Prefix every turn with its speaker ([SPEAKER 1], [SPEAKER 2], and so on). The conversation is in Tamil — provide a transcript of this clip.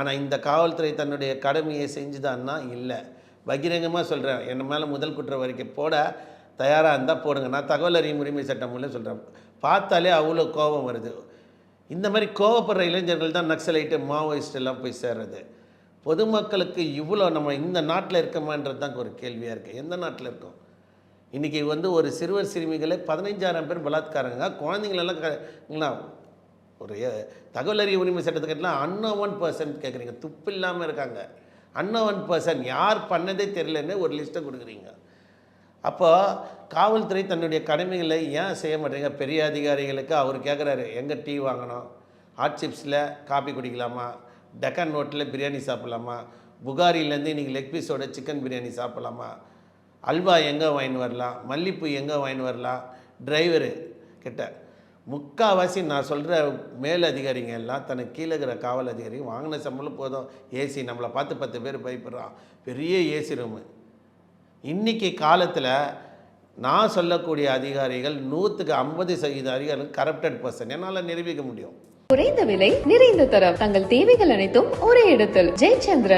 [SPEAKER 1] ஆனால் இந்த காவல்துறை தன்னுடைய கடமையை செஞ்சுதான்னா இல்லை. பகிரங்கமாக சொல்கிறேன் என் மேலே முதல் குற்ற வரைக்கும் போட தயாராக இருந்தால் போடுங்க. நான் தகவல் அறியும் உரிமை சட்டம் மூலம் சொல்கிறேன் பார்த்தாலே அவ்வளோ கோபம் வருது. இந்த மாதிரி கோவப்படுற இளைஞர்கள் தான் நக்சலைட்டு மாவோயிஸ்ட் எல்லாம் போய் சேர்றது. பொதுமக்களுக்கு இவ்வளோ நம்ம இந்த நாட்டில் இருக்கமான்றது தான் ஒரு கேள்வியாக இருக்குது எந்த நாட்டில் இருக்கோம்? இன்றைக்கி வந்து ஒரு சிறுவர் சிறுமிகளை பதினைஞ்சாயிரம் பேர் பலாத்காரங்க. குழந்தைங்களெல்லாம் ஒரு தகவல் அறிய உரிமை சட்டத்துக்கெல்லாம் அன்னோவன் பர்சன் கேட்குறீங்க துப்பு இல்லாமல் இருக்காங்க. அன்னோவன் பர்சன் யார் பண்ணதே தெரியலன்னு ஒரு லிஸ்ட்டை கொடுக்குறீங்க. அப்போ காவல்துறை தன்னுடைய கடமைகளை ஏன் செய்ய மாட்டேங்க? பெரிய அதிகாரிகளுக்கு அவர் கேட்குறாரு எங்கே டீ வாங்கணும்? ஹாட் சிப்ஸில் காபி குடிக்கலாமா? டெக்கன் நோட்டில் பிரியாணி சாப்பிட்லாமா? புகாரிலேருந்து இன்றைக்கி லெக் பீஸோட சிக்கன் பிரியாணி சாப்பிட்லாமா? அல்வா எங்கே வாங்கின்னு வரலாம்? மல்லிப்பூ எங்கே வாங்கின்னு வரலாம்? டிரைவரு கிட்ட. முக்கால்வாசி நான் சொல்கிற மேல் அதிகாரிங்க எல்லாம் தனக்கு கீழே இருக்கிற காவல் அதிகாரி வாங்கின சம்பளம் போதும். ஏசி நம்மளை பார்த்து பத்து பேர் பயப்படுறான். பெரிய ஏசி ரூமு இன்னைக்கு காலத்தில் நான் சொல்லக்கூடிய அதிகாரிகள் நூற்றுக்கு ஐம்பது சதவீத அதிகாரிகள் கரப்டட் பர்சன் என்னால் நிரூபிக்க முடியும்.
[SPEAKER 2] குறைந்த விலை நிறைந்த தரம். தங்கள் தேவைகள் அனைத்தும் ஒரே இடத்தில். ஜெயச்சந்திரன்.